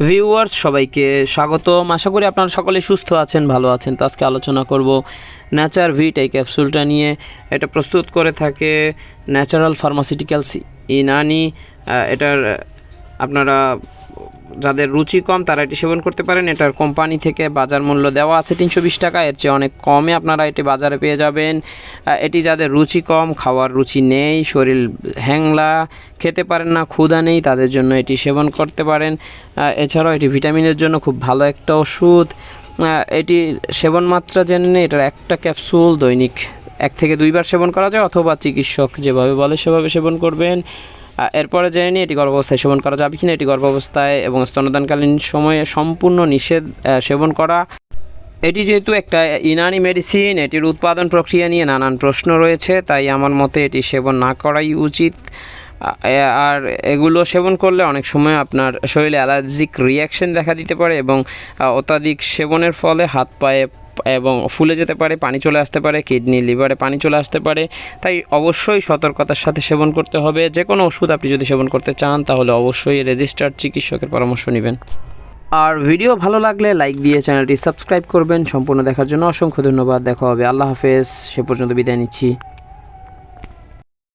Viewers সবাইকে স্বাগতম। আশা করি আপনারা সকলে সুস্থ আছেন, ভালো আছেন। তো আজকে আলোচনা করব ন্যাচার ভিট এই ক্যাপসুলটা নিয়ে। এটা প্রস্তুত করে থাকে ন্যাচারাল ফার্মাসিউটিক্যালস ইনানি এটার, আপনারা যাদের রুচি কম, তারা এটি সেবন করতে পারেন। এটার কোম্পানি থেকে বাজার মূল্য দেওয়া আছে তিনশো বিশ টাকা। এর চেয়ে অনেক কমে আপনারা এটি বাজারে পেয়ে যাবেন। এটি যাদের রুচি কম, খাওয়ার রুচি নেই, শরীর হ্যাংলা, খেতে পারেন না, ক্ষুধা নেই, তাদের জন্য এটি সেবন করতে পারেন। এছাড়াও এটি ভিটামিনের জন্য খুব ভালো একটা ওষুধ। এটি সেবন মাত্রা জেনে নেই এটার একটা ক্যাপসুল দৈনিক এক থেকে দুইবার সেবন করা যায়, অথবা চিকিৎসক যেভাবে বলে সেভাবে সেবন করবেন। এরপরে জেনে নিই এটি গর্ভাবস্থায় সেবন করা যাবে কিনা। এটি গর্ভাবস্থায় এবং স্তনদানকালীন সময়ে সম্পূর্ণ নিষেধ সেবন করা। এটি যেহেতু একটা ইনানি মেডিসিন, এটির উৎপাদন প্রক্রিয়া নিয়ে নানান প্রশ্ন রয়েছে, তাই আমার মতে এটি সেবন না করাই উচিত। আর এগুলো সেবন করলে অনেক সময় আপনার শরীরে অ্যালার্জিক রিয়াকশন দেখা দিতে পারে এবং অত্যাধিক সেবনের ফলে হাত পায়ে এবং ফুলে যেতে পারে, পানি চলে আসতে পারে কিডনি লিভারে পানি চলে আসতে পারে। তাই অবশ্যই সতর্কতার সাথে সেবন করতে হবে। যে কোনো ওষুধ আপনি যদি সেবন করতে চান, তাহলে অবশ্যই রেজিস্টার্ড চিকিৎসকের পরামর্শ নেবেন। আর ভিডিও ভালো লাগলে লাইক দিয়ে চ্যানেলটি সাবস্ক্রাইব করবেন। সম্পূর্ণ দেখার জন্য অসংখ্য ধন্যবাদ। দেখা হবে। আল্লাহ হাফেজ। সে পর্যন্ত বিদায় নিচ্ছি।